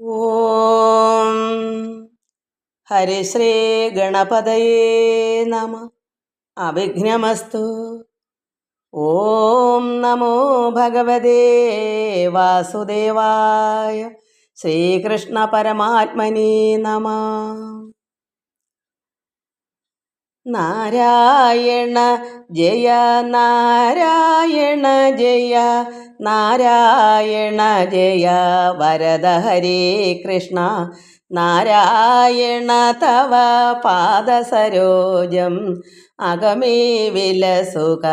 ഓം ഹരിശ്രീ ഗണപതയേ നമ. അവിഘ്നമസ്തു. ഓം നമോ ഭഗവതേ വാസുദേവായ ശ്രീകൃഷ്ണ പരമാത്മനി നമ. നാരായണ ജയ നാരായണ ജയ നാരായണ ജയ വരദ ഹരേ കൃഷ്ണ. നാരായണ തവ പാദസരോജം. അകമേ വിലസുക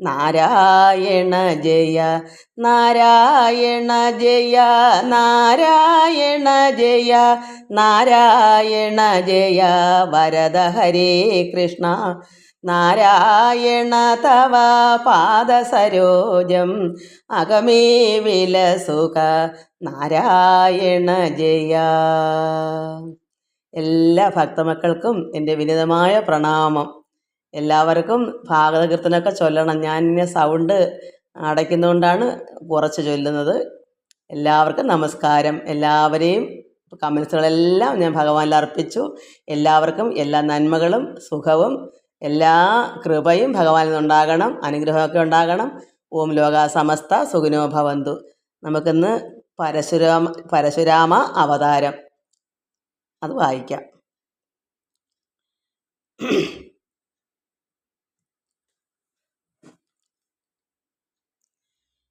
നാരായണ ജയ നാരായണ ജയ നാരായണ ജയ നാരായണ ജയ. വരദ ഹരേ കൃഷ്ണ. നാരായണ തവ പാദസരോജം അകമേ വിലസുക നാരായണ ജയ. എല്ലാ ഭക്തമക്കൾക്കും എന്റെ വിനിതമായ പ്രണാമം. എല്ലാവർക്കും ഭാഗതകീർത്തനൊക്കെ ചൊല്ലണം. ഞാൻ ഇങ്ങനെ സൗണ്ട് അടയ്ക്കുന്നതുകൊണ്ടാണ് കുറച്ച് ചൊല്ലുന്നത്. എല്ലാവർക്കും നമസ്കാരം. എല്ലാവരെയും കമൻസുകളെല്ലാം ഞാൻ ഭഗവാനിൽ അർപ്പിച്ചു. എല്ലാവർക്കും എല്ലാ നന്മകളും സുഖവും എല്ലാ കൃപയും ഭഗവാനിൽ നിന്നുണ്ടാകണം അനുഗ്രഹമൊക്കെ ഉണ്ടാകണം. ഓം ലോക സമസ്ത സുഖിനോ ഭവന്തു. നമുക്കിന്ന് പരശുരാമ പരശുരാമ അവതാരം. അത് വായിക്കാം.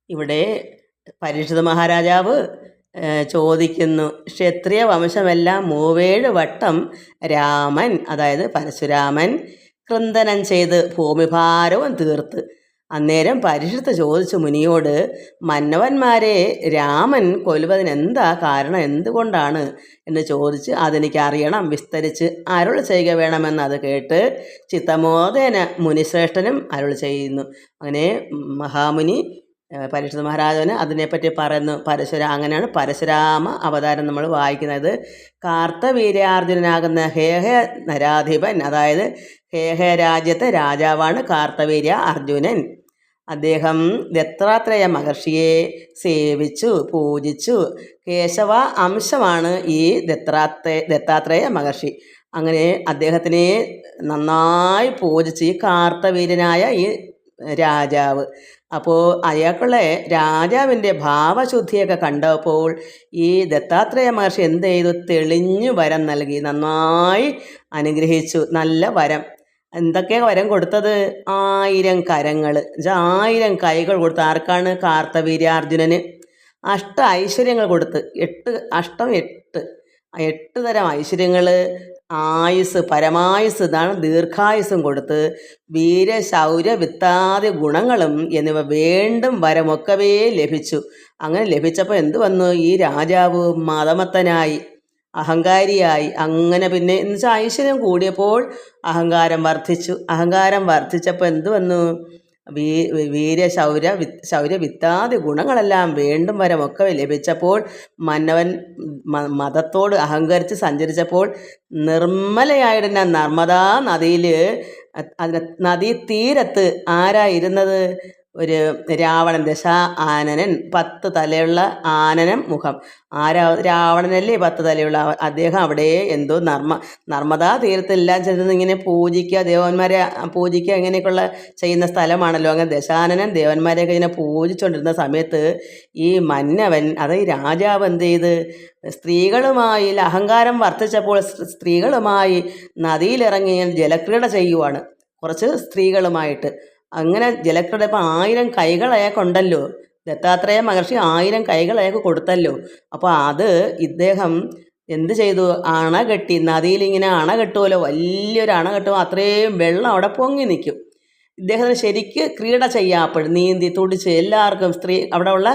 ഇവിടെ പരീക്ഷിത മഹാരാജാവ് ചോദിക്കുന്നു ക്ഷത്രിയ വംശമെല്ലാം മൂവേഴ് വട്ടം രാമൻ അതായത് പരശുരാമൻ ക്രന്ദനം ചെയ്ത് ഭൂമിഭാരവും തീർത്ത്. അന്നേരം പരിശുദ്ധ ചോദിച്ചു മുനിയോട് മന്നവന്മാരെ രാമൻ കൊല്ലുവതിന് എന്താ കാരണം? എന്തുകൊണ്ടാണ്? എന്ന് ചോദിച്ച് അതെനിക്ക് അറിയണം വിസ്തരിച്ച് അരുൾ ചെയ്യുക വേണമെന്ന് അത് കേട്ട് ചിത്തമോദേന മുനിശ്രേഷ്ഠനും അരുൾ ചെയ്യുന്നു. അങ്ങനെ മഹാമുനി പരീക്ഷിത മഹാരാജന് അതിനെപ്പറ്റി പറയുന്നു പരശുരാ അങ്ങനെയാണ് പരശുരാമ അവതാരം നമ്മൾ വായിക്കുന്നത്. കാർത്തവീര്യാർജുനനാകുന്ന ഹേഹ നരാധിപൻ അതായത് ഹേഹ രാജ്യത്തെ രാജാവാണ് കാർത്തവീര്യ അർജുനൻ അദ്ദേഹം ദത്താത്രേയ മഹർഷിയെ സേവിച്ചു പൂജിച്ചു. കേശവ അംശമാണ് ഈ ദത്താത്രേ ദത്താത്രേയ മഹർഷി. അങ്ങനെ അദ്ദേഹത്തിനെ നന്നായി പൂജിച്ച് ഈ കാർത്തവീര്യനായ ഈ രാജാവ് അപ്പോൾ അയാൾക്കുള്ള രാജാവിന്റെ ഭാവശുദ്ധിയൊക്കെ കണ്ടപ്പോൾ ഈ ദത്താത്രേയ മഹർഷി എന്ത് ചെയ്തു? തെളിഞ്ഞു വരം നൽകി. നന്നായി അനുഗ്രഹിച്ചു. നല്ല വരം. എന്തൊക്കെ വരം കൊടുത്തത്? ആയിരം കരങ്ങൾ. ആയിരം കൈകൾ കൊടുത്ത് ആർക്കാണ്? കാർത്തവീര്യാർജുനന് അഷ്ട ഐശ്വര്യങ്ങൾ കൊടുത്ത്. എട്ട് അഷ്ടം എട്ട്. എട്ട് തരം ഐശ്വര്യങ്ങൾ ആയുസ് പരമായുസ് ഇതാണ് ദീർഘായുസ്സും കൊടുത്ത് വീരശൗര്യ വിത്താതി ഗുണങ്ങളും എന്നിവ വീണ്ടും വരമൊക്കവേ ലഭിച്ചു. അങ്ങനെ ലഭിച്ചപ്പോൾ എന്ത് വന്നു? ഈ രാജാവ് മതമത്തനായി അഹങ്കാരിയായി. അങ്ങനെ പിന്നെ എന്ന് വെച്ചാൽ ഐശ്വര്യം കൂടിയപ്പോൾ അഹങ്കാരം വർദ്ധിച്ചു. അഹങ്കാരം വർദ്ധിച്ചപ്പോൾ എന്ത് വന്നു? വീ വീരശൗര്യ വി ശൗര്യ വിത്താതി ഗുണങ്ങളെല്ലാം വീണ്ടും വരമൊക്കെ ലഭിച്ചപ്പോൾ മന്നവൻ മതത്തോട് അഹങ്കരിച്ച് സഞ്ചരിച്ചപ്പോൾ നിർമ്മലയായിരുന്ന നർമ്മദാ നദിയിൽ നദീ തീരത്ത് ആരാ ഇരുന്നത്? ഒരു രാവണൻ ദശ ആനനൻ പത്ത് തലയുള്ള ആനനം മുഖം. ആരാ രാവണനല്ലേ പത്ത് തലയുള്ള അദ്ദേഹം അവിടെ എന്തോ നർമ്മ നർമ്മദാ തീരത്തെല്ലാം ചെന്ന് ഇങ്ങനെ പൂജിക്കുക ദേവന്മാരെ പൂജിക്കുക ഇങ്ങനെയൊക്കെയുള്ള ചെയ്യുന്ന സ്ഥലമാണല്ലോ. അങ്ങനെ ദശാനനൻ ദേവന്മാരെയൊക്കെ ഇങ്ങനെ പൂജിച്ചുകൊണ്ടിരുന്ന സമയത്ത് ഈ മന്നവൻ അത് രാജാവ് എന്ത് ചെയ്ത്? സ്ത്രീകളുമായി അഹങ്കാരം വർദ്ധിച്ചപ്പോൾ സ്ത്രീകളുമായി നദിയിലിറങ്ങി ജലക്രീഡ ചെയ്യുവാണ്. കുറച്ച് സ്ത്രീകളുമായിട്ട്. അങ്ങനെ ജലക്രീഡ ഇപ്പം ആയിരം കൈകൾ അയാൾക്കുണ്ടല്ലോ ദത്താത്രേയ മഹർഷി ആയിരം കൈകൾ അയാൾക്ക് കൊടുത്തല്ലോ. അപ്പോൾ അത് ഇദ്ദേഹം എന്ത് ചെയ്തു? അണ കെട്ടി നദിയിലിങ്ങനെ അണ കെട്ടുമല്ലോ വലിയൊരു അണ കെട്ടുമ്പോൾ അത്രയും വെള്ളം അവിടെ പൊങ്ങി നിൽക്കും. ഇദ്ദേഹത്തിന് ശരിക്ക് ക്രീഡ ചെയ്യാപ്പോഴും നീന്തി തുടിച്ച് എല്ലാവർക്കും സ്ത്രീ അവിടെ ഉള്ള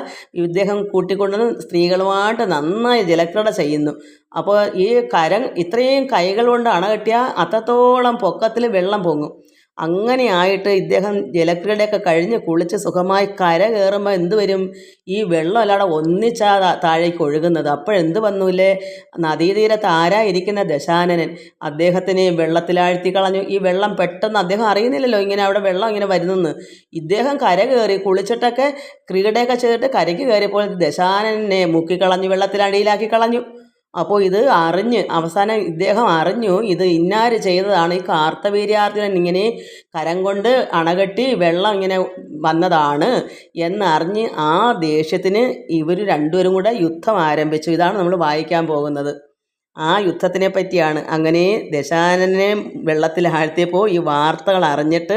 ഇദ്ദേഹം കൂട്ടിക്കൊണ്ടുവന്ന് സ്ത്രീകളുമായിട്ട് നന്നായി ജലക്രീഡ ചെയ്യുന്നു. അപ്പോൾ ഈ കരം ഇത്രയും കൈകൾ കൊണ്ട് അണ കെട്ടിയാൽ അത്രത്തോളം പൊക്കത്തിൽ വെള്ളം പൊങ്ങും. അങ്ങനെയായിട്ട് ഇദ്ദേഹം ജലക്രീഡയൊക്കെ കഴിഞ്ഞ് കുളിച്ച് സുഖമായി കര കയറുമ്പോൾ എന്ത് വരും? ഈ വെള്ളം അല്ലാതെ ഒന്നിച്ചാ താഴേക്ക് ഒഴുകുന്നത്. അപ്പോഴെന്ത് വന്നൂലേ നദീതീരത്ത് ആരാ ഇരിക്കുന്ന ദശാനനൻ? അദ്ദേഹത്തിനെ വെള്ളത്തിലാഴ്ത്തി കളഞ്ഞു. ഈ വെള്ളം പെട്ടെന്ന് അദ്ദേഹം അറിയുന്നില്ലല്ലോ ഇങ്ങനെ അവിടെ വെള്ളം ഇങ്ങനെ വരുന്നെന്ന്. ഇദ്ദേഹം കര കയറി കുളിച്ചിട്ടൊക്കെ ക്രീഡയൊക്കെ ചെയ്തിട്ട് കരയ്ക്ക് കയറിയപ്പോൾ ദശാനനെ മുക്കിക്കളഞ്ഞു വെള്ളത്തിലടിയിലാക്കി കളഞ്ഞു. അപ്പോൾ ഇത് അറിഞ്ഞ് അവസാനം ഇദ്ദേഹം അറിഞ്ഞു ഇത് ഇന്നാര് ചെയ്തതാണ്. ഈ കാർത്തവീര്യാർജുനൻ ഇങ്ങനെ കരം കൊണ്ട് അണകെട്ടി വെള്ളം ഇങ്ങനെ വന്നതാണ് എന്നറിഞ്ഞ് ആ ദേഷ്യത്തിന് ഇവർ രണ്ടുപേരും കൂടെ യുദ്ധം ആരംഭിച്ചു. ഇതാണ് നമ്മൾ വായിക്കാൻ പോകുന്നത്. ആ യുദ്ധത്തിനെ പറ്റിയാണ്. അങ്ങനെ ദശാനനെ വെള്ളത്തിൽ ആഴ്ത്തിയപ്പോൾ ഈ വാർത്തകൾ അറിഞ്ഞിട്ട്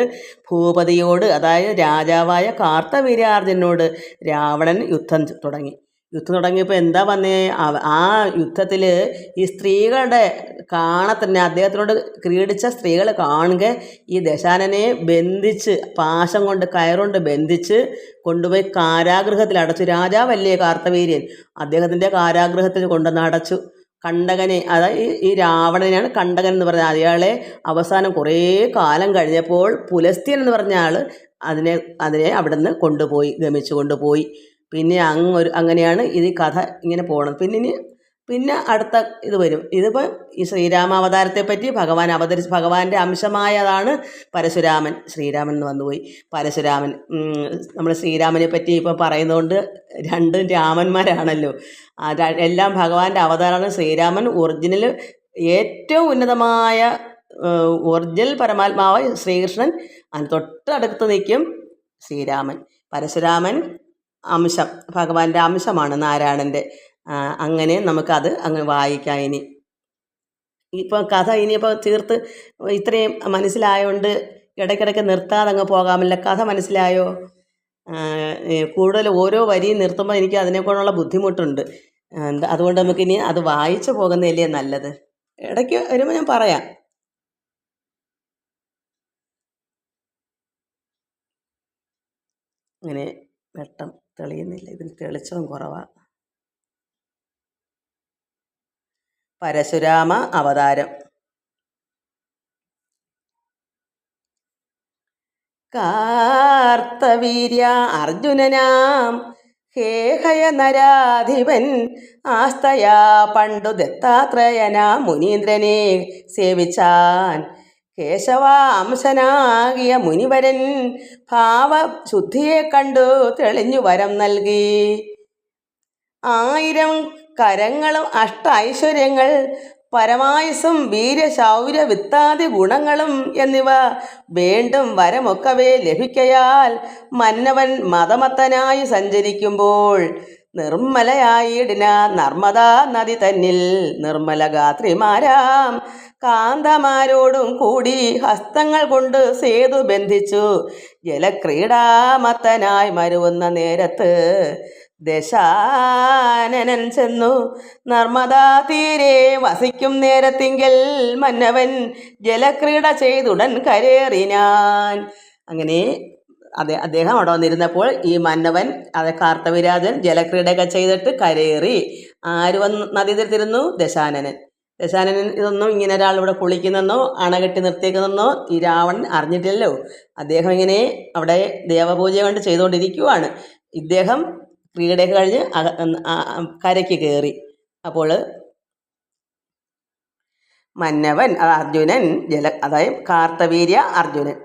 ഭൂപതിയോട് അതായത് രാജാവായ കാർത്തവീര്യാർജുനോട് രാവണൻ യുദ്ധം തുടങ്ങി. യുദ്ധം തുടങ്ങിയപ്പോൾ എന്താ വന്നേ? ആ യുദ്ധത്തിൽ ഈ സ്ത്രീകളുടെ കാണത്തന്നെ അദ്ദേഹത്തിനോട് ക്രീഡിച്ച സ്ത്രീകൾ കാണുക ഈ ദശാനനെ ബന്ധിച്ച് പാശം കൊണ്ട് കയറുകൊണ്ട് ബന്ധിച്ച് കൊണ്ടുപോയി കാരാഗൃഹത്തിൽ അടച്ചു. രാജാവല്ലേ കാർത്തവീര്യൻ? അദ്ദേഹത്തിന്റെ കാരാഗൃഹത്തിൽ കൊണ്ടുവന്ന് അടച്ചു. കണ്ടകനെ അതായത് ഈ- രാവണനെയാണ് കണ്ടകൻ എന്ന് പറഞ്ഞ അയാളെ അവസാനം കുറേ കാലം കഴിഞ്ഞപ്പോൾ പുലസ്ത്യൻ എന്ന് പറഞ്ഞ ആൾ അതിനെ അതിനെ അവിടുന്ന് കൊണ്ടുപോയി ഗമിച്ചു കൊണ്ടുപോയി. പിന്നെ അങ്ങ് ഒരു അങ്ങനെയാണ് ഇത് കഥ ഇങ്ങനെ പോകണം പിന്നെ ഇനി പിന്നെ അടുത്ത ഇത് വരും. ഇതിപ്പോൾ ഈ ശ്രീരാമാവതാരത്തെ പറ്റി ഭഗവാൻ അവതരിച്ച് ഭഗവാന്റെ അംശമായതാണ് പരശുരാമൻ. ശ്രീരാമൻ എന്ന് വന്നുപോയി. പരശുരാമൻ നമ്മൾ ശ്രീരാമനെ പറ്റി ഇപ്പോൾ പറയുന്നതുകൊണ്ട് രണ്ടും രാമന്മാരാണല്ലോ. എല്ലാം ഭഗവാന്റെ അവതാരമാണ് ശ്രീരാമൻ. ഒറിജിനൽ ഏറ്റവും ഉന്നതമായ ഒറിജിനൽ പരമാത്മാവായ ശ്രീകൃഷ്ണൻ. അതിന് തൊട്ടടുത്ത് നിൽക്കും ശ്രീരാമൻ. പരശുരാമൻ അംശം ഭഗവാന്റെ അംശമാണ് നാരായണന്റെ അങ്ങനെ നമുക്കത് അങ്ങ് വായിക്കാം ഇനി. ഇപ്പോൾ കഥ ഇനിയിപ്പോൾ തീർത്ത് ഇത്രയും മനസ്സിലായോണ്ട് ഇടയ്ക്കിടയ്ക്ക് നിർത്താതെ അങ്ങ് പോകാമല്ല. കഥ മനസ്സിലായോ? കൂടുതൽ ഓരോ വരിയും നിർത്തുമ്പോൾ എനിക്ക് അതിനെക്കൊണ്ടുള്ള ബുദ്ധിമുട്ടുണ്ട്. അതുകൊണ്ട് നമുക്കിനി അത് വായിച്ചു പോകുന്നതല്ലേ നല്ലത്? ഇടയ്ക്ക് വരുമ്പോൾ ഞാൻ പറയാം. അങ്ങനെ വെട്ടം തെളിയുന്നില്ല. ഇതിന് തെളിച്ചവും കുറവാണ് പരശുരാമ അവതാരം. കാർത്തവീര്യ അർജുനനാം. ഹേഹയ നരാധിപൻ ആസ്തയാ പണ്ടു ദത്താത്രയന മുനീന്ദ്രനെ സേവിച്ചാൻ. കേശവാംശനാകിയ മുനിവരൻ ഭാവശുദ്ധിയെ കണ്ടു തെളിഞ്ഞു വരം നൽകി. ആയിരം കരങ്ങളും അഷ്ട ഐശ്വര്യങ്ങൾ പരമായുസും വീരശൗര്യ വിത്താതി ഗുണങ്ങളും എന്നിവ വീണ്ടും വരമൊക്കവേ ലഭിക്കയാൽ മന്നവൻ മതമത്തനായി സഞ്ചരിക്കുമ്പോൾ നിർമ്മലയായിടിന നർമ്മദാ നദി തന്നിൽ നിർമ്മല ഗാത്രിമാരാം. കാന്തമാരോടും കൂടി ഹസ്തങ്ങൾ കൊണ്ട് സേതു ബന്ധിച്ചു. ജലക്രീഡാമത്തനായി മരുവുന്ന നേരത്ത് ദശാനനൻ ചെന്നു. നർമ്മദാ തീരെ വസിക്കും നേരത്തിങ്കിൽ മന്നവൻ ജലക്രീഡ ചെയ്തുടൻ കരേറിനാൻ. അങ്ങനെ അതെ അദ്ദേഹം അവിടെ വന്നിരുന്നപ്പോൾ ഈ മന്നവൻ അത് കാർത്തവിരാജൻ ജലക്രീഡയൊക്കെ ചെയ്തിട്ട് കരയേറി. ആര് വന്ന് നദീതീരത്തിരുന്നു? ദശാനനൻ. ദശാനനൻ ഇതൊന്നും ഇങ്ങനെ ഒരാൾ ഇവിടെ കുളിക്കുന്നെന്നോ അണകെട്ടി നിർത്തിയേക്കുന്നെന്നോ ഈ രാവണൻ അറിഞ്ഞിട്ടില്ലല്ലോ. അദ്ദേഹം ഇങ്ങനെ അവിടെ ദേവപൂജ കൊണ്ട് ചെയ്തുകൊണ്ടിരിക്കുവാണ്. ഇദ്ദേഹം ക്രീഡയൊക്കെ കഴിഞ്ഞ് കരയ്ക്ക് കയറി. അപ്പോൾ മന്നവൻ അർജുനൻ ജല അതായത് കാർത്തവീര്യ അർജുനൻ.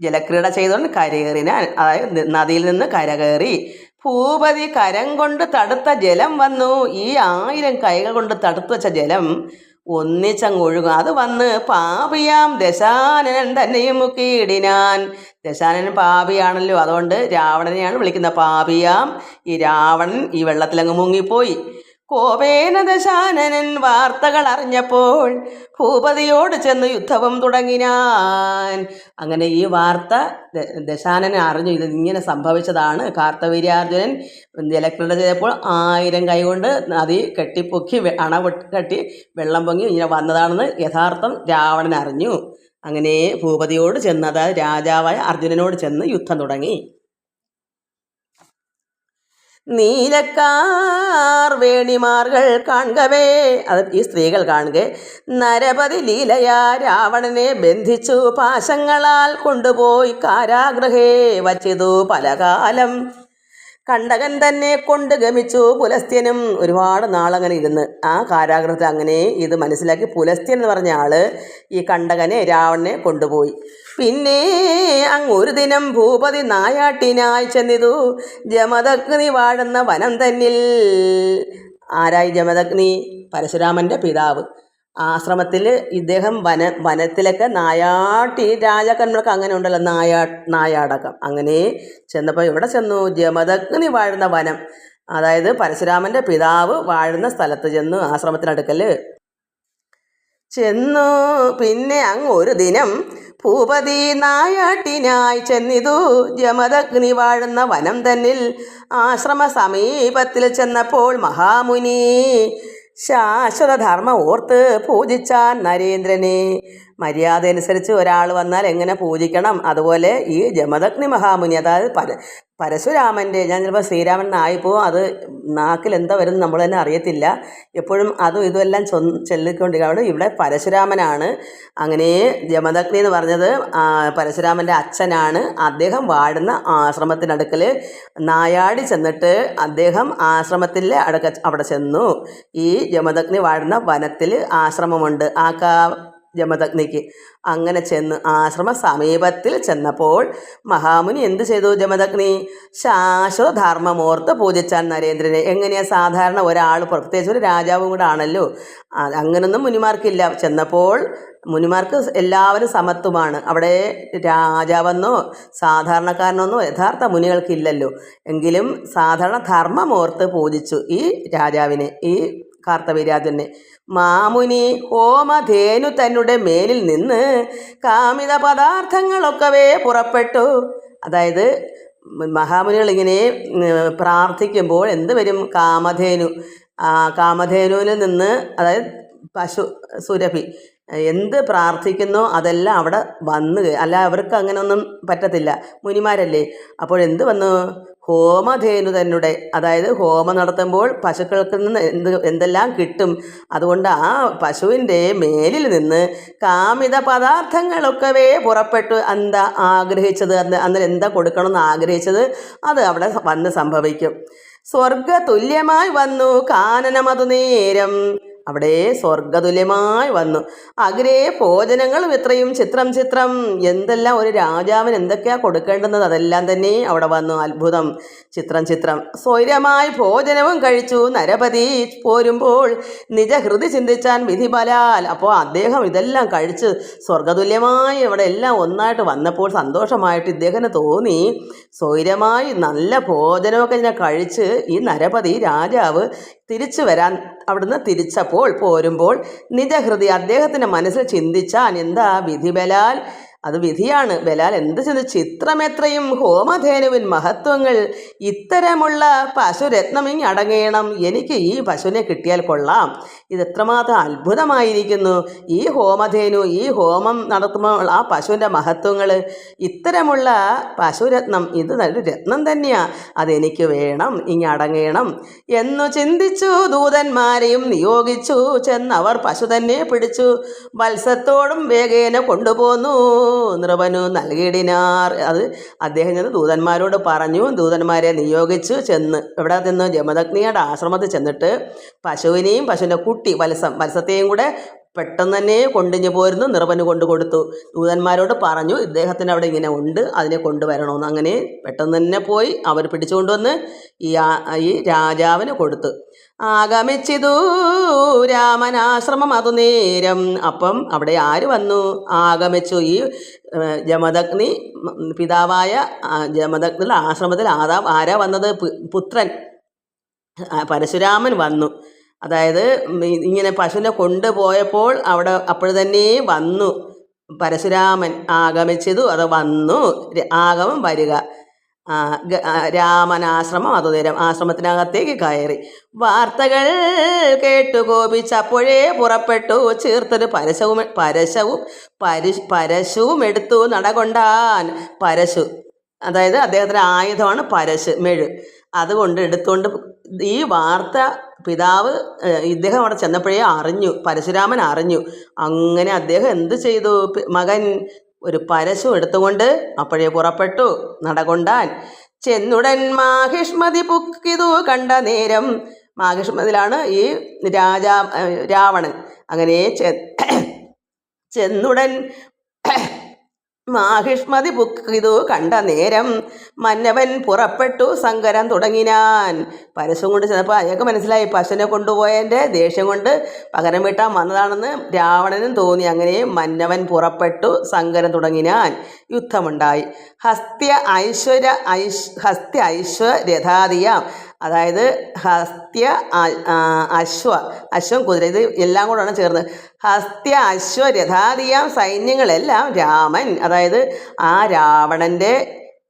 ജലക്രീഡ ചെയ്തുകൊണ്ട് കരയേറിന് അതായത് നദിയിൽ നിന്ന് കരകേറി ഭൂപതി കരം കൊണ്ട് തടുത്ത ജലം വന്നു. ഈ ആയിരം കൈകൾ കൊണ്ട് തടുത്തു വെച്ച ജലം ഒന്നിച്ചങ്ങ് ഒഴുകും. അത് വന്ന് പാപിയാം ദശാനനൻ തന്നെയും മുക്കിയിടിനാൻ ദശാനനൻ പാപിയാണല്ലോ. അതുകൊണ്ട് രാവണനെയാണ് വിളിക്കുന്നത് പാപിയാം. ഈ രാവണൻ ഈ വെള്ളത്തിലങ്ങ് മുങ്ങിപ്പോയി. കോപേന ദശാനനൻ വാർത്തകൾ അറിഞ്ഞപ്പോൾ ഭൂപതിയോട് ചെന്ന് യുദ്ധവും തുടങ്ങിനാൻ. അങ്ങനെ ഈ വാർത്ത ദശാനനെ അറിഞ്ഞു. ഇത് ഇങ്ങനെ സംഭവിച്ചതാണ്. കാർത്തവീര്യാർജുനൻ ജലക്രീഡ ചെയ്തപ്പോൾ ആയിരം കൈ കൊണ്ട് നദി കെട്ടിപ്പൊക്കി അണ കെട്ടി വെള്ളം പൊങ്ങി ഇങ്ങനെ വന്നതാണെന്ന് യഥാർത്ഥം രാവണൻ അറിഞ്ഞു. അങ്ങനെ ഭൂപതിയോട് ചെന്ന് അതായത് രാജാവായ അർജുനനോട് ചെന്ന് യുദ്ധം തുടങ്ങി. നീലക്കാർ വേണിമാർകൾ കാണുകവേ. അത് ഈ സ്ത്രീകൾ കാണുക. നരപതി ലീലയാ രാവണനെ ബന്ധിച്ചു പാശങ്ങളാൽ കൊണ്ടുപോയി കാരാഗ്രഹേ വച്ചിതു പലകാലം. കണ്ടകൻ തന്നെ കൊണ്ട് ഗമിച്ചു പുലസ്ത്യനും. ഒരുപാട് നാളങ്ങനെ ഇരുന്ന് ആ കാരാഗ്രഹത്തെ അങ്ങനെ ഇത് മനസ്സിലാക്കി പുലസ്ത്യൻ എന്ന് പറഞ്ഞ ആൾ ഈ കണ്ടകനെ രാവണനെ കൊണ്ടുപോയി. പിന്നെ അങ്ങൊരു ദിനം ഭൂപതി നായാട്ടിനായി ചെന്നിതു. ജമദഗ്നി വാഴുന്ന വനം തന്നിൽ. ആരായി ജമദഗ്നി? പരശുരാമന്റെ പിതാവ്. ആശ്രമത്തിൽ ഇദ്ദേഹം വന വനത്തിലൊക്കെ നായാട്ടി രാജാക്കന്മാർക്ക് അങ്ങനെ ഉണ്ടല്ലോ നായാ നായാടകം. അങ്ങനെ ചെന്നപ്പോൾ ഇവിടെ ചെന്നു? ജമദഗ്നി വാഴുന്ന വനം. അതായത് പരശുരാമന്റെ പിതാവ് വാഴുന്ന സ്ഥലത്ത് ചെന്നു ആശ്രമത്തിനടുക്കൽ ചെന്നു. പിന്നെ അങ്ങ് ഒരു ദിനം ഭൂപതി നായാട്ടിനായി ചെന്നിതു. ജമദഗ്നി വാഴുന്ന വനം തന്നിൽ ആശ്രമ സമീപത്തിൽ ചെന്നപ്പോൾ മഹാമുനി ശാശ്വത ധർമ്മം ഓർത്ത് പൂജിച്ചാൻ നരേന്ദ്രനെ. മര്യാദ അനുസരിച്ച് ഒരാൾ വന്നാൽ എങ്ങനെ പൂജിക്കണം? അതുപോലെ ഈ ജമദഗ്നി മഹാമുനി അതായത് പര പരശുരാമന്റെ ഞാൻ ചിലപ്പോൾ ശ്രീരാമൻ ആയിപ്പോൾ അത് നാക്കിൽ എന്താ വരും നമ്മൾ തന്നെ അറിയത്തില്ല. എപ്പോഴും അതും ഇതുമെല്ലാം ചൊ ചെല്ലിക്കൊണ്ടിരിക്കുകയാണ്. ഇവിടെ പരശുരാമനാണ്. അങ്ങനെ ജമദഗ്നി എന്ന് പറഞ്ഞത് പരശുരാമന്റെ അച്ഛനാണ്. അദ്ദേഹം വാഴുന്ന ആശ്രമത്തിനടുക്കൽ നായാടി ചെന്നിട്ട് അദ്ദേഹം ആശ്രമത്തിലെ അടക്ക അവിടെ ചെന്നു. ഈ ജമദഗ്നി വാഴുന്ന വനത്തിൽ ആശ്രമമുണ്ട്. ആ ജമദഗ്നിക്ക്. അങ്ങനെ ചെന്ന് ആശ്രമ സമീപത്തിൽ ചെന്നപ്പോൾ മഹാമുനി എന്ത് ചെയ്തു ജമദഗ്നി? ശാശ്വത ധർമ്മമോർത്ത് പൂജിച്ചാൻ നരേന്ദ്രനെ. എങ്ങനെയാണ് സാധാരണ ഒരാൾ പ്രത്യേകിച്ച് ഒരു രാജാവും കൂടെ ആണല്ലോ. അങ്ങനൊന്നും മുനിമാർക്കില്ല. ചെന്നപ്പോൾ മുനിമാർക്ക് എല്ലാവരും സമത്വമാണ്. അവിടെ രാജാവെന്നോ സാധാരണക്കാരനൊന്നോ യഥാർത്ഥ മുനികൾക്കില്ലല്ലോ. എങ്കിലും സാധാരണ ധർമ്മമോർത്ത് പൂജിച്ചു ഈ രാജാവിനെ. ഈ കാർത്തവീര്യാജനെ മാമുനി ഓമധേനു തന്നുടെ മേലിൽ നിന്ന് കാമിത പദാർത്ഥങ്ങളൊക്കവേ പുറപ്പെട്ടു. അതായത് മഹാമുനികൾ ഇങ്ങനെ പ്രാർത്ഥിക്കുമ്പോൾ എന്ത് വരും? കാമധേനു. കാമധേനുവിൽ നിന്ന് അതായത് പശു സുരഭി എന്ത് പ്രാർത്ഥിക്കുന്നോ അതെല്ലാം അവിടെ വന്ന് അല്ല അവർക്ക് അങ്ങനെയൊന്നും പറ്റത്തില്ല. മുനിമാരല്ലേ? അപ്പോൾ എന്ത് വന്നു? ഹോമധേനു തന്നെ അതായത് ഹോമം നടത്തുമ്പോൾ പശുക്കൾക്ക് നിന്ന് എന്ത് എന്തെല്ലാം കിട്ടും. അതുകൊണ്ട് ആ പശുവിന്റെ മേലിൽ നിന്ന് കാമിത പദാർത്ഥങ്ങളൊക്കെ പുറപ്പെട്ടു. എന്താ ആഗ്രഹിച്ചത്? അന്ന് അന്നേരം എന്താ കൊടുക്കണമെന്ന് ആഗ്രഹിച്ചത്? അത് അവിടെ വന്ന് സംഭവിക്കും. സ്വർഗ തുല്യമായി വന്നു. കാനനമതു നേരം അവിടെ സ്വർഗതുല്യമായി വന്നു. അഗ്രേ ഭോജനങ്ങളും ഇത്രയും ചിത്രം ചിത്രം. എന്തെല്ലാം ഒരു രാജാവിന് എന്തൊക്കെയാ കൊടുക്കേണ്ടുന്നത്? അതെല്ലാം തന്നെ അവിടെ വന്നു. അത്ഭുതം. ചിത്രം ചിത്രം. സ്വൈരമായി ഭോജനവും കഴിച്ചു. നരപതി പോരുമ്പോൾ നിജഹൃതി ചിന്തിച്ചാൻ വിധി ബലാൽ അപ്പോൾ അദ്ദേഹം ഇതെല്ലാം കഴിച്ച് സ്വർഗതുല്യമായി അവിടെ എല്ലാം ഒന്നായിട്ട് വന്നപ്പോൾ സന്തോഷമായിട്ട് ഇദ്ദേഹത്തിന് തോന്നി. സ്വൈരമായി നല്ല ഭോജനമൊക്കെ ഞാൻ കഴിച്ച് ഈ നരപതി രാജാവ് തിരിച്ചു വരാൻ അവിടുന്ന് തിരിച്ചപ്പോൾ പോരുമ്പോൾ നിജഹൃതി അദ്ദേഹത്തിന്റെ മനസ്സിൽ ചിന്തിച്ചാൻ എന്താ വിധി ബലാൽ? അത് വിധിയാണ്. ബലാൽ എന്ത് ചെന്ന് ചിത്രമെത്രയും ഹോമധേനുവിൻ മഹത്വങ്ങൾ ഇത്തരമുള്ള പശുരത്നം അടങ്ങേണം. എനിക്ക് ഈ പശുവിനെ കിട്ടിയാൽ കൊള്ളാം. ഇത് എത്രമാത്രം അത്ഭുതമായിരിക്കുന്നു. ഈ ഹോമധേനു ഈ ഹോമം നടത്തുമ്പോൾ ആ പശുവിന്റെ മഹത്വങ്ങൾ ഇത്തരമുള്ള പശുരത്നം ഇത് ഒരു രത്നം തന്നെയാണ് അതെനിക്ക് വേണം ഇനി അടങ്ങേണം. എന്നു ചിന്തിച്ചു ദൂതന്മാരെയും നിയോഗിച്ചു. ചെന്നവർ പശു തന്നെ പിടിച്ചു. വത്സത്തോടും വേഗേന കൊണ്ടുപോന്നു. നൃപനു നൽകിയിടിനാർ. അത് അദ്ദേഹം ചെന്ന് ദൂതന്മാരോട് പറഞ്ഞു ദൂതന്മാരെ നിയോഗിച്ച് ചെന്ന്. എവിടെ നിന്ന് ജമദഗ്നിയുടെ ആശ്രമത്തിൽ ചെന്നിട്ട് പശുവിനെയും പശുവിന്റെ കുട്ടി വത്സം വത്സത്തെയും കൂടെ പെട്ടെന്ന് തന്നെ കൊണ്ടിഞ്ഞു പോരുന്നു. നിർവന് കൊണ്ടു കൊടുത്തു. ദൂതന്മാരോട് പറഞ്ഞു ഇദ്ദേഹത്തിന് അവിടെ ഇങ്ങനെ ഉണ്ട്. അതിനെ കൊണ്ടുവരണമെന്ന്. അങ്ങനെ പെട്ടെന്ന് തന്നെ പോയി അവർ പിടിച്ചുകൊണ്ടുവന്ന് ഈ രാജാവിന് കൊടുത്തു. ആഗമിച്ചിതു രാമനാശ്രമം അതു നേരം. അപ്പം അവിടെ ആര് വന്നു? ആഗമിച്ചു ഈ ജമദഗ്നി പിതാവായ ജമദഗ്നിയുടെ ആശ്രമത്തിൽ ആദാ ആരാ വന്നത്? പുത്രൻ. പരശുരാമൻ വന്നു. അതായത് ഇങ്ങനെ പശുവിനെ കൊണ്ടുപോയപ്പോൾ അവിടെ അപ്പോൾ തന്നെ വന്നു. പരശുരാമൻ ആഗമിച്ചതു അത് വന്നു. ആഗമം വരിക. രാമനാശ്രമം അത് നേരം ആശ്രമത്തിനകത്തേക്ക് കയറി. വാർത്തകൾ കേട്ടു കോപിച്ചപ്പോഴേ പുറപ്പെട്ടു. ചേർത്തൊരു പരശവും പരശവും പരി പരശുവും എടുത്തു. നടകൊണ്ടാൻ പരശു അതായത് അദ്ദേഹത്തിന്റെ ആയുധമാണ് പരശ് മെഴു. അതുകൊണ്ട് എടുത്തുകൊണ്ട് ഈ വാർത്ത പിതാവ് ഇദ്ദേഹം അവിടെ ചെന്നപ്പോഴേ അറിഞ്ഞു പരശുരാമൻ അറിഞ്ഞു. അങ്ങനെ അദ്ദേഹം എന്ത് ചെയ്തു? മകൻ ഒരു പരശു എടുത്തുകൊണ്ട് അപ്പോഴേ പുറപ്പെട്ടു നടകൊണ്ടാൻ. ചെന്നുടൻ മാഹിഷ്മതി പുക്കിതു കണ്ട നേരം മാഹിഷ്മതിലാണ് ഈ രാജാ രാവണൻ. അങ്ങനെ ചെന്നുടൻ മാഹിഷ്മതി പുക്കിതു കണ്ട നേരം മന്നവൻ പുറപ്പെട്ടു സങ്കരം തുടങ്ങിനാൻ. പരസ്യം കൊണ്ട് ചെന്നപ്പോൾ അയാൾക്ക് മനസ്സിലായി പശുവിനെ കൊണ്ടുപോയതിന്റെ ദേഷ്യം കൊണ്ട് പകരം വീട്ടാൻ വന്നതാണെന്ന് രാവണനും തോന്നി. അങ്ങനെ മന്നവൻ പുറപ്പെട്ടു സങ്കരം തുടങ്ങിനാൻ യുദ്ധമുണ്ടായി. ഹസ്ത്യ ഐശ്വര്യ ഐശ് ഹസ്ത്യ ഐശ്വര്യഥാദിയാം അതായത് ഹസ്ത്യ അശ്വ അശ്വം കുതിര ഇത് എല്ലാം കൂടെയാണ് ചേർന്നത്. ഹസ്ത്യ അശ്വ രഥാദിയാം സൈന്യങ്ങളെല്ലാം രാമൻ അതായത് ആ രാവണന്റെ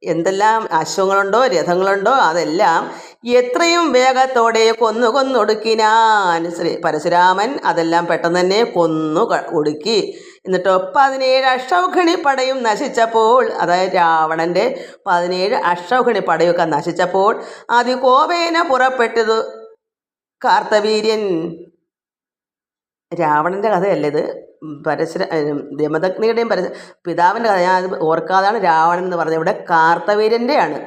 എന്തെല്ലാം അശ്വങ്ങളുണ്ടോ രഥങ്ങളുണ്ടോ അതെല്ലാം എത്രയും വേഗത്തോടെ കൊന്നു കൊന്നൊടുക്കിനാൻ ശ്രീ പരശുരാമൻ അതെല്ലാം പെട്ടെന്ന് തന്നെ കൊന്നു ഒടുക്കി. എന്നിട്ടോ പതിനേഴ് അഷ്ടൗഘണി പടയും നശിച്ചപ്പോൾ അതായത് രാവണന്റെ പതിനേഴ് അഷ്ടൗഘണി പടയൊക്കെ നശിച്ചപ്പോൾ അതികോപേന പുറപ്പെട്ടത് കാർത്തവീര്യൻ. രാവണന്റെ കഥയല്ലേ ഇത്? പരശുര ദമദഗ്നിയുടെയും പരശ പിതാവിന്റെ കഥ. ഞാൻ ഓർക്കാതാണ് രാവണൻ എന്ന് പറഞ്ഞത്. ഇവിടെ കാർത്തവീര്യന്റെയാണ്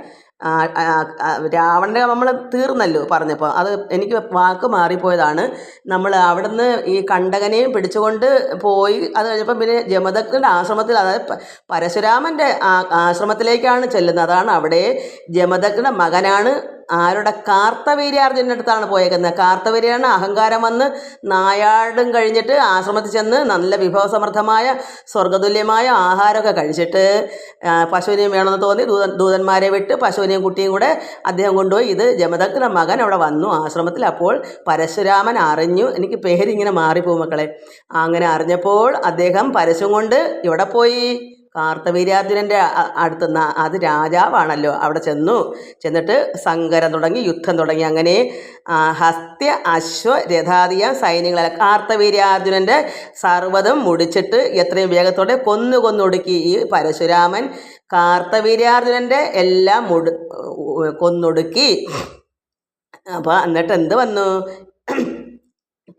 രാവണന്റെ നമ്മൾ തീർന്നല്ലോ പറഞ്ഞപ്പോൾ അത് എനിക്ക് വാക്ക് മാറിപ്പോയതാണ്. നമ്മൾ അവിടുന്ന് ഈ കണ്ടകനെയും പിടിച്ചുകൊണ്ട് പോയി. അത് കഴിഞ്ഞപ്പോൾ പിന്നെ ജമദഗ്നിയുടെ ആശ്രമത്തിൽ അതായത് പരശുരാമന്റെ ആശ്രമത്തിലേക്കാണ് ചെല്ലുന്നത്. അതാണ് അവിടെ ജമദഗ്നിയുടെ മകനാണ് ആരുടെ കാർത്തവീര്യാർജുന്റെ അടുത്താണ് പോയേക്കുന്നത്. കാർത്തവീര്യാണ് അഹങ്കാരം വന്ന് നായാടും കഴിഞ്ഞിട്ട് ആശ്രമത്തിൽ ചെന്ന് നല്ല വിഭവസമൃദ്ധമായ സ്വർഗതുല്യമായ ആഹാരമൊക്കെ കഴിച്ചിട്ട് പശുവിനെയും വേണമെന്ന് തോന്നി ദൂതൻ ദൂതന്മാരെ വിട്ട് പശുവിനെയും കുട്ടിയും കൂടെ അദ്ദേഹം കൊണ്ടുപോയി. ഇത് ജമദഗ്ന മകൻ അവിടെ വന്നു ആശ്രമത്തിൽ. അപ്പോൾ പരശുരാമൻ അറിഞ്ഞു. എനിക്ക് പേരിങ്ങനെ മാറിപ്പോകും മക്കളെ. അങ്ങനെ അറിഞ്ഞപ്പോൾ അദ്ദേഹം പരശും കൊണ്ട് ഇവിടെ പോയി. കാർത്തവീര്യാർജുനന്റെ അടുത്ത് അത് രാജാവാണല്ലോ. അവിടെ ചെന്നു. ചെന്നിട്ട് സങ്കരം തുടങ്ങി യുദ്ധം തുടങ്ങി. അങ്ങനെ ഹസ്ത്യ അശ്വ രഥാദിയ സൈന്യങ്ങളെ കാർത്തവീര്യാർജുനന്റെ സർവതം മുടിച്ചിട്ട് എത്രയും വേഗത്തോടെ കൊന്നു കൊന്നൊടുക്കി ഈ പരശുരാമൻ. കാർത്തവീര്യാർജുനന്റെ എല്ലാം മുടു കൊന്നൊടുക്കി. അപ്പോൾ എന്നിട്ട് എന്ത് വന്നു?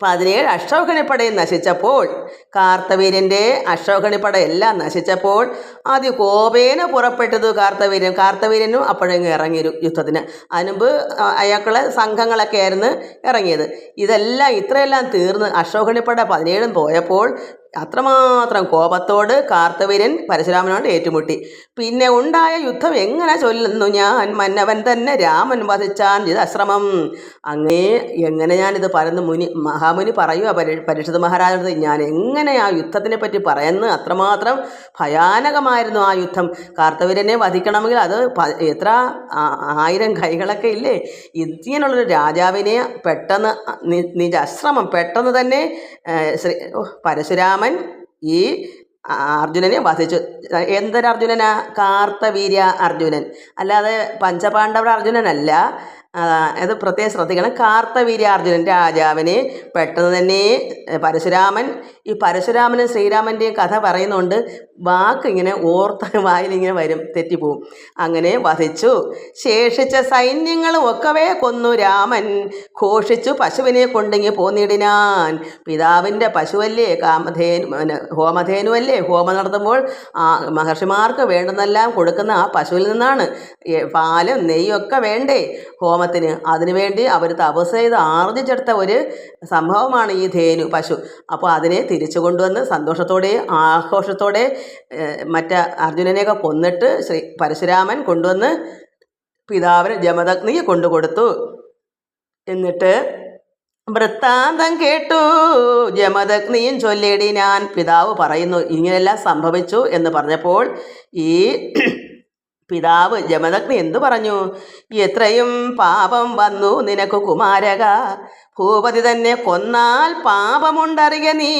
പതിനേഴ് അശ്വഘണിപ്പടയും നശിച്ചപ്പോൾ കാർത്തവീര്യന്റെ അശ്വഘണിപ്പട എല്ലാം നശിച്ചപ്പോൾ അതികോപേന പുറപ്പെട്ടത് കാർത്തവീര്യൻ കാർത്തവീര്യനും അപ്പോഴെങ്ങ് ഇറങ്ങി യുദ്ധത്തിന്. അതിനുമ്പ് അയാൾക്കുള്ള സംഘങ്ങളൊക്കെ ആയിരുന്നു ഇറങ്ങിയത്. ഇതെല്ലാം ഇത്രയെല്ലാം തീർന്ന് അശ്വഘണിപ്പട പതിനേഴും പോയപ്പോൾ അത്രമാത്രം കോപത്തോട് കാർത്തവീര്യൻ പരശുരാമനോട് ഏറ്റുമുട്ടി. പിന്നെ ഉണ്ടായ യുദ്ധം എങ്ങനെ ചൊല്ലുന്നു ഞാൻ മന്നവൻ തന്നെ രാമൻ വധിച്ചാൻ ഇത് അശ്രമം. അങ്ങേ എങ്ങനെ ഞാനിത് പറയുന്നു മുനി മഹാമുനി പറയുക പരി പരിഷത് മഹാരാജത് ഞാൻ എങ്ങനെ ആ യുദ്ധത്തിനെ പറ്റി പറയുന്നു? അത്രമാത്രം ഭയാനകമായിരുന്നു ആ യുദ്ധം. കാർത്തവീരനെ വധിക്കണമെങ്കിൽ അത് എത്ര ആയിരം കൈകളൊക്കെ ഇല്ലേ? ഇങ്ങനെയുള്ളൊരു രാജാവിനെ പെട്ടെന്ന് നിന്റെ നിജശ്രമം പെട്ടെന്ന് തന്നെ ശ്രീ ഓ, പരശുരാമൻ ഈ അർജുനനെ വധിച്ചു. എന്തൊരു അർജുനനാ? കാർത്തവീര്യ അർജുനൻ. അല്ലാതെ പഞ്ചപാണ്ഡവർ അർജുനനല്ല. അത് പ്രത്യേകം ശ്രദ്ധിക്കണം. കാർത്തവീര്യാർജുനൻ രാജാവിനെ പെട്ടെന്ന് തന്നെ പരശുരാമൻ ഈ പരശുരാമനും ശ്രീരാമന്റെയും കഥ പറയുന്നുണ്ട്. വാക്ക് ഇങ്ങനെ ഓർത്ത വായിലിങ്ങനെ വരും തെറ്റിപ്പോവും. അങ്ങനെ വധിച്ചു. ശേഷിച്ച സൈന്യങ്ങളും ഒക്കവേ കൊന്നു രാമൻ. ഘോഷിച്ചു പശുവിനെ കൊണ്ടിങ്ങി പോന്നിടിനാൻ. പിതാവിന്റെ പശുവല്ലേ കാമധേനു ഹോമധേനു ഹോമധേനുവല്ലേ? ഹോമം നടത്തുമ്പോൾ ആ മഹർഷിമാർക്ക് വേണ്ടുന്നെല്ലാം കൊടുക്കുന്ന ആ പശുവിൽ നിന്നാണ്. പാലും നെയ്യൊക്കെ വേണ്ടേ? ഹോമത്തിന്. അതിനുവേണ്ടി അവർ തപസ് ചെയ്ത് ആർജിച്ചെടുത്ത ഒരു സംഭവമാണ് ഈ ധേനു പശു. അപ്പോൾ അതിനെ തിരിച്ചു കൊണ്ടുവന്ന് സന്തോഷത്തോടെ ആഘോഷത്തോടെ മറ്റേ അർജുനനെയൊക്കെ കൊന്നിട്ട് ശ്രീ പരശുരാമൻ കൊണ്ടുവന്ന് പിതാവിന് ജമദഗ്നിയെ കൊണ്ടുകൊടുത്തു. എന്നിട്ട് വൃത്താന്തം കേട്ടു. ജമദഗ്നിയും ചൊല്ലിടി ഞാൻ. പിതാവ് പറയുന്നു ഇങ്ങനെയെല്ലാം സംഭവിച്ചു എന്ന് പറഞ്ഞപ്പോൾ ഈ പിതാവ് ജമദഗ്നി എന്തു പറഞ്ഞു? എത്രയും പാപം വന്നു നിനക്ക് കുമാരക. ഭൂപതി തന്നെ കൊന്നാൽ പാപമുണ്ടറിയ നീ.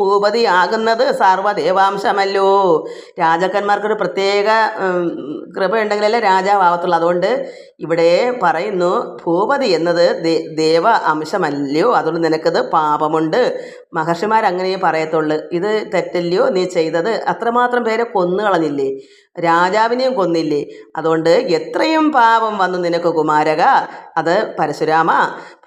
ഭൂപതി ആകുന്നത് സർവദേവാംശമല്ലോ രാജാക്കന്മാർക്കൊരു പ്രത്യേക കൃപ കൃപയുണ്ടെങ്കിലല്ലേ രാജാവാകത്തുള്ളൂ അതുകൊണ്ട് ഇവിടെ പറയുന്നു ഭൂപതി എന്നത് ദേവ അംശമല്ലയോ. അതുകൊണ്ട് നിനക്കത് പാപമുണ്ട്. മഹർഷിമാരങ്ങനെയേ പറയത്തുള്ളൂ. ഇത് തെറ്റല്ലയോ നീ ചെയ്തത്? അത്രമാത്രം പേരെ കൊന്നു കളഞ്ഞില്ലേ? രാജാവിനെയും കൊന്നില്ലേ? അതുകൊണ്ട് എത്രയും പാപം വന്നു നിനക്ക് കുമാരക. അത് പരശുരാമ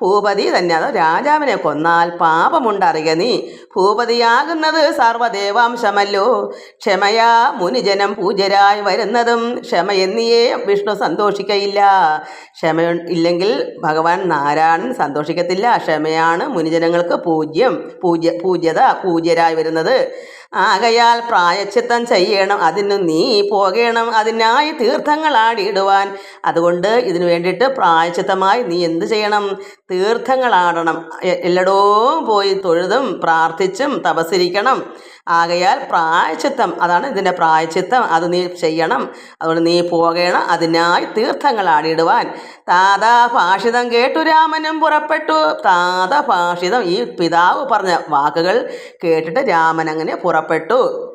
ഭൂപതി തന്നെ അത് രാജാവിനെ കൊന്നാൽ പാപമുണ്ടറിയ നീ. ഭൂപതിയാകുന്നത് സർവദേവാംശമല്ലോ. ക്ഷമയാ മുനിജനം പൂജരായി വരുന്നതും ക്ഷമ എന്നിയേ വിഷ്ണു സന്തോഷിക്കയില്ല. ക്ഷമ ഇല്ലെങ്കിൽ ഭഗവാൻ നാരായണൻ സന്തോഷിക്കത്തില്ല. ക്ഷമയാണ് മുനിജനങ്ങൾക്ക് പൂജ്യം പൂജ്യ പൂജ്യത പൂജ്യരായി വരുന്നത്. ആകയാൽ പ്രായച്ചിത്തം ചെയ്യണം അതിന് നീ പോകണം അതിനായി തീർത്ഥങ്ങൾ ആടിയിടുവാൻ. അതുകൊണ്ട് ഇതിനു വേണ്ടിയിട്ട് പ്രായച്ചിത്തമായി നീ എന്ത് ചെയ്യണം? തീർത്ഥങ്ങൾ ആടണം. പോയി തൊഴുതും പ്രാർത്ഥിച്ചും തപസ്സിരിക്കണം. ആകയാൽ പ്രായച്ചിത്തം അതാണ് ഇതിന്റെ പ്രായച്ചിത്തം. അത് നീ ചെയ്യണം. അതുകൊണ്ട് നീ പോകണം. അതിനായി തീർത്ഥങ്ങൾ ആടിയിടുവാൻ. താതാ ഭാഷിതം കേട്ടു രാമനും പുറപ്പെട്ടു. താത ഭാഷിതം ഈ പിതാവ് പറഞ്ഞ വാക്കുകൾ കേട്ടിട്ട് രാമൻ അങ്ങനെ പുറപ്പെട്ടു.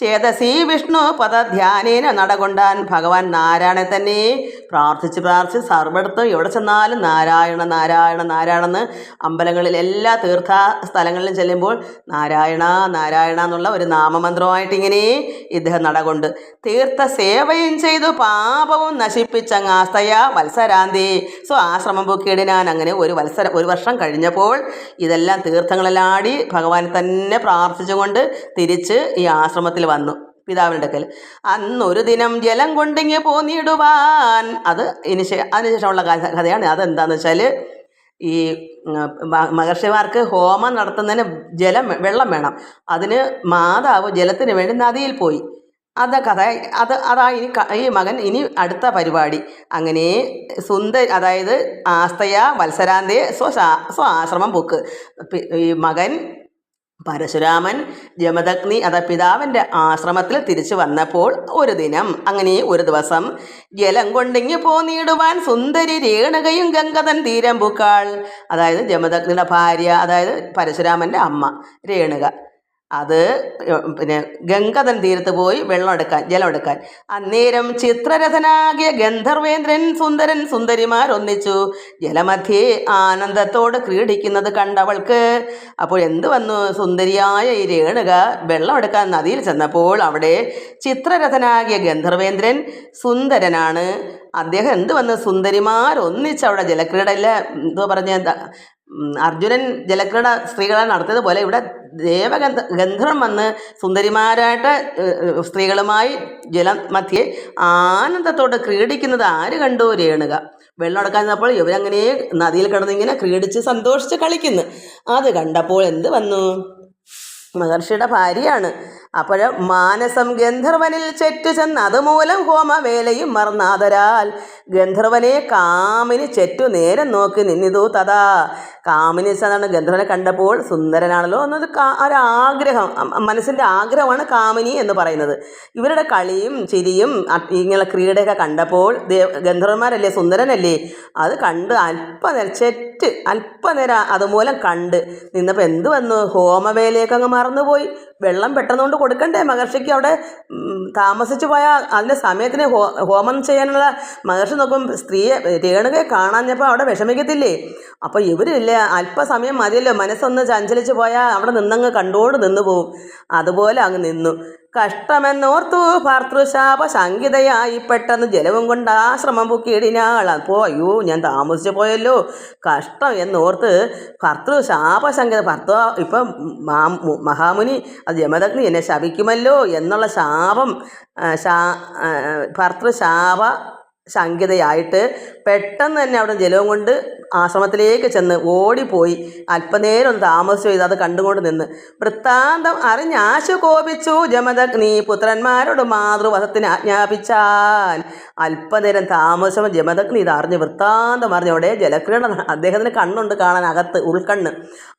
ചേതസി വിഷ്ണു പദധ്യാനേന നടകൊണ്ടാൻ ഭഗവാൻ നാരായണനെ തന്നെ പ്രാർത്ഥിച്ച് പ്രാർത്ഥിച്ച് സർവടത്തും എവിടെ ചെന്നാലും നാരായണ നാരായണ നാരായണ എന്ന് അമ്പലങ്ങളിൽ എല്ലാ തീർത്ഥ സ്ഥലങ്ങളിലും ചെല്ലുമ്പോൾ നാരായണ നാരായണ എന്നുള്ള ഒരു നാമമന്ത്രമായിട്ട് ഇങ്ങനെ ഇദ്ദേഹം നടകൊണ്ട് തീർത്ഥ സേവയും ചെയ്തു. പാപവും നശിപ്പിച്ചങ്ങ് ആസ്തയ വത്സരാന്തി. സോ ആശ്രമം പൊക്കിയിടിനാൻ അങ്ങനെ ഒരു വത്സര ഒരു വർഷം കഴിഞ്ഞപ്പോൾ ഇതെല്ലാം തീർത്ഥങ്ങളെല്ലാം ആടി ഭഗവാനെ തന്നെ പ്രാർത്ഥിച്ചുകൊണ്ട് തിരിച്ച് ഈ ആശ്രമത്തിൽ വന്നു പിതാവിന്റെ അടുക്കൽ. അന്നൊരു ദിനം ജലം കൊണ്ടിങ്ങി പോന്നിടുവാൻ. അത് ഇനി അതിനുശേഷമുള്ള കഥ കഥയാണ്. അതെന്താണെന്ന് വെച്ചാൽ ഈ മഹർഷിമാർക്ക് ഹോമം നടത്തുന്നതിന് ജലം വെള്ളം വേണം. അതിന് മാതാവ് ജലത്തിന് വേണ്ടി നദിയിൽ പോയി. അത് കഥ അത് അതാ ഇനി ഈ മകൻ ഇനി അടുത്ത പരിപാടി. അങ്ങനെ സുന്ദർ അതായത് ആസ്തയ വത്സരാന്തയെ സ്വ സ്വ ആശ്രമം പൊക്ക്. ഈ മകൻ പരശുരാമൻ ജമദഗ്നി അത പിതാവിന്റെ ആശ്രമത്തിൽ തിരിച്ചു വന്നപ്പോൾ ഒരു ദിനം അങ്ങനെ ഒരു ദിവസം ജലം കൊണ്ടിങ്ങി പോന്നിടുവാൻ സുന്ദരി രേണുകയും ഗംഗതൻ തീരം പൂക്കാൾ അതായത് ജമദഗ്നിയുടെ ഭാര്യ അതായത് പരശുരാമന്റെ അമ്മ രേണുക. അത് പിന്നെ ഗംഗതൻ തീരത്ത് പോയി വെള്ളം എടുക്കാൻ ജലം എടുക്കാൻ. അന്നേരം ചിത്രരഥനാകിയ ഗന്ധർവേന്ദ്രൻ സുന്ദരൻ സുന്ദരിമാരൊന്നിച്ചു. ജലമധ്യേ ആനന്ദത്തോട് ക്രീഡിക്കുന്നത് കണ്ടവൾക്ക്. അപ്പോൾ എന്ത് വന്നു? സുന്ദരിയായ ഈ രേണുക വെള്ളം എടുക്കാൻ നദിയിൽ ചെന്നപ്പോൾ അവിടെ ചിത്രരഥനാകിയ ഗന്ധർവേന്ദ്രൻ സുന്ദരനാണ്. അദ്ദേഹം എന്ത് സുന്ദരിമാർ സുന്ദരിമാരൊന്നിച്ച് അവിടെ ജലക്രീഡയില്ല എന്തോ പറഞ്ഞ അർജുനൻ ജലക്രീഡ സ്ത്രീകളെ നടത്തിയതുപോലെ ഇവിടെ ദേവഗന്ധ ഗന്ധർവൻ വന്ന് സുന്ദരിമാരായിട്ട് സ്ത്രീകളുമായി ജലം മധ്യേ ആനന്ദത്തോടെ ക്രീഡിക്കുന്നത് ആര് കണ്ടു? രേണുക. വെള്ളം എടുക്കാൻ നിന്നപ്പോൾ ഇവരങ്ങനെ നദിയിൽ കിടന്നിങ്ങനെ ക്രീഡിച്ച് സന്തോഷിച്ച് കളിക്കുന്നു. അത് കണ്ടപ്പോൾ എന്ത് വന്നു? മഹർഷിയുടെ ഭാര്യയാണ്. അപ്പോൾ മാനസം ഗന്ധർവനിൽ ചെറ്റു ചെന്ന് അതുമൂലം ഹോമവേലയും മറന്നാതരാൽ. ഗന്ധർവനെ കാമിന് ചെറ്റു നേരം നോക്കി നിന്നിതു തഥാ. കാമിനി എന്നാണ് ഗന്ധർവനെ കണ്ടപ്പോൾ സുന്ദരനാണല്ലോ എന്നത് കാ- ഒരാഗ്രഹം. മനസ്സിന്റെ ആഗ്രഹമാണ് കാമിനി എന്ന് പറയുന്നത്. ഇവരുടെ കളിയും ചിരിയും ഇങ്ങനെ ക്രീഡയൊക്കെ കണ്ടപ്പോൾ ദേവ ഗന്ധർവന്മാരല്ലേ സുന്ദരനല്ലേ? അത് കണ്ട് അല്പനേരം ചെറ്റ് അല്പനേരം അതുമൂലം കണ്ട് നിന്നപ്പോൾ എന്ത് വന്നു? ഹോമവേലയൊക്കെ അങ്ങ് മറന്നുപോയി. വെള്ളം പെട്ടെന്നുകൊണ്ട് കൊടുക്കണ്ടേ? മഹർഷിക്ക് അവിടെ താമസിച്ചു പോയാൽ അതിന്റെ സമയത്തിന് ഹോ ഹോമം ചെയ്യാനുള്ള മഹർഷി നോക്കും സ്ത്രീയെ രേണുകയെ കാണാഞ്ഞപ്പോൾ അവിടെ വിഷമിക്കത്തില്ലേ? അപ്പോൾ ഇവരില്ല അല്പസമയം മതിയല്ലോ. മനസ്സൊന്ന് ചഞ്ചലിച്ച് പോയാൽ അവിടെ നിന്നങ്ങ് കണ്ടോണ്ട് നിന്നു പോവും. അതുപോലെ അങ്ങ് നിന്നു. കഷ്ടമെന്നോർത്തു ഭർത്തൃശാപ ശങ്കിതയായി പെട്ടെന്ന് ജലവും കൊണ്ട് ആശ്രമം പൊക്കിയിടിനാൾ അപ്പോൾ അയ്യോ ഞാൻ താമസിച്ചു പോയല്ലോ. കഷ്ടം എന്നോർത്ത് ഭർത്തൃശാപശങ്കിത ഭർത്ത ഇപ്പം മഹാമുനി അത് യമദഗ്നി എന്നെ ശപിക്കുമല്ലോ എന്നുള്ള ശാപം ശാ ഭർത്തൃശാപ ശങ്കിതയായിട്ട് പെട്ടെന്ന് തന്നെ അവിടെ ജലവും കൊണ്ട് ആശ്രമത്തിലേക്ക് ചെന്ന് ഓടിപ്പോയി. അല്പനേരം ഒന്ന് താമസിച്ചു ചെയ്ത് അത് കണ്ടുകൊണ്ട് നിന്ന്. വൃത്താന്തം അറിഞ്ഞാശു കോപിച്ചു ജമദഗ്നി പുത്രന്മാരോട് മാതൃവധത്തിന് ആജ്ഞാപിച്ചാൽ. അല്പനേരം താമസം ജമദഗ്നി ഇത് അറിഞ്ഞ് വൃത്താന്തം അറിഞ്ഞ് അവിടെ ജലക്രീഡ അദ്ദേഹത്തിന് കണ്ണുണ്ട് കാണാൻ അകത്ത് ഉൾക്കണ്ണ്.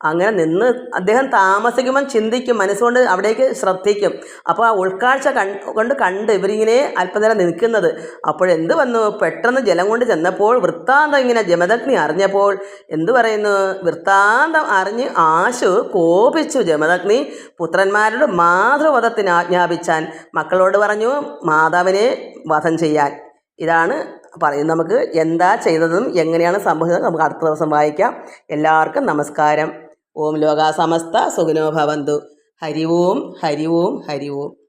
അങ്ങനെ നിന്ന് അദ്ദേഹം താമസിക്കുമ്പം ചിന്തിക്കും മനസ്സുകൊണ്ട് അവിടേക്ക് ശ്രദ്ധിക്കും. അപ്പോൾ ആ ഉൾക്കാഴ്ച കൺ കൊണ്ട് കണ്ട് ഇവരിങ്ങനെ അല്പനേരം നിൽക്കുന്നത്. അപ്പോഴെന്ത് വന്നു? പെട്ടെന്ന് ജലം കൊണ്ട് ചെന്ന വന്നപ്പോൾ വൃത്താന്തം ഇങ്ങനെ ജമദഗ്നി അറിഞ്ഞപ്പോൾ എന്തു പറയുന്നു? വൃത്താന്തം അറിഞ്ഞ് ആശു കോപിച്ചു ജമദഗ്നി. പുത്രന്മാരുടെ മാതൃവധത്തിന് ആജ്ഞാപിച്ചാൻ മക്കളോട് പറഞ്ഞു മാതാവിനെ വധം ചെയ്യാൻ. ഇതാണ് പറയുന്നത് നമുക്ക് എന്താ ചെയ്തതെന്നും എങ്ങനെയാണ് സംഭവിച്ചത് നമുക്ക് അടുത്ത ദിവസം വായിക്കാം. എല്ലാവർക്കും നമസ്കാരം. ഓം ലോകാസമസ്ത സുഖിനോ ഭവന്തു. ഹരി ഓം ഹരി ഓം ഹരി ഓം.